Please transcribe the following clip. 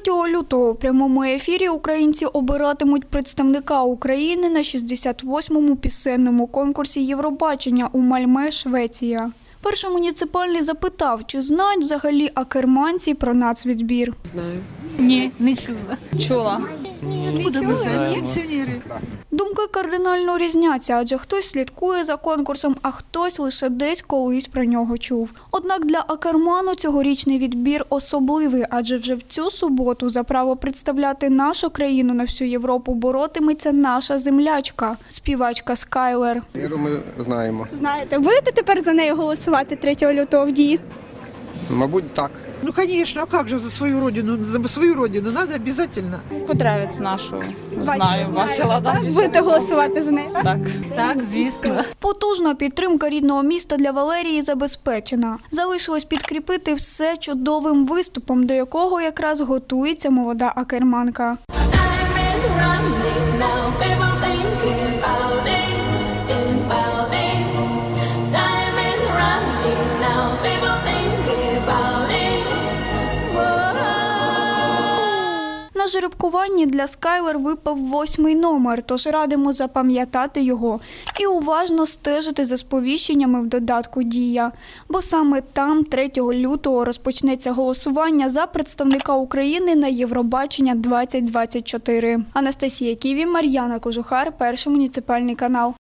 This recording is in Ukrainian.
3 лютого у прямому ефірі українці обиратимуть представника України на 68-му пісенному конкурсі Євробачення у Мальме, Швеція. Перший муніципальний запитав, чи знають взагалі акерманці про нацвідбір. Знаю. Ні, не чула. Чула. Думки кардинально різняться, адже хтось слідкує за конкурсом, а хтось лише десь колись про нього чув. Однак для Акерману цьогорічний відбір особливий, адже вже в цю суботу за право представляти нашу країну на всю Європу боротиметься наша землячка, співачка Скайлер. Віру ми знаємо. Знаєте, будете тепер за нею голосувати 3 лютого в дії? Мабуть, так. Ну, конечно, а как же за свою родину? За свою родину надо обязательно. Кудрявець нашу. Знаю, бачила, да? Будете голосувати за нею? Так. Так, звісно. Потужна підтримка рідного міста для Валерії забезпечена. Залишилось підкріпити все чудовим виступом, до якого якраз готується молода акерманка. На жеребкуванні для Скайлер випав восьмий номер, тож радимо запам'ятати його і уважно стежити за сповіщеннями в додатку Дія. Бо саме там, 3 лютого, розпочнеться голосування за представника України на Євробачення 2024. Анастасія Ківі, Мар'яна Кожухар, перший муніципальний канал.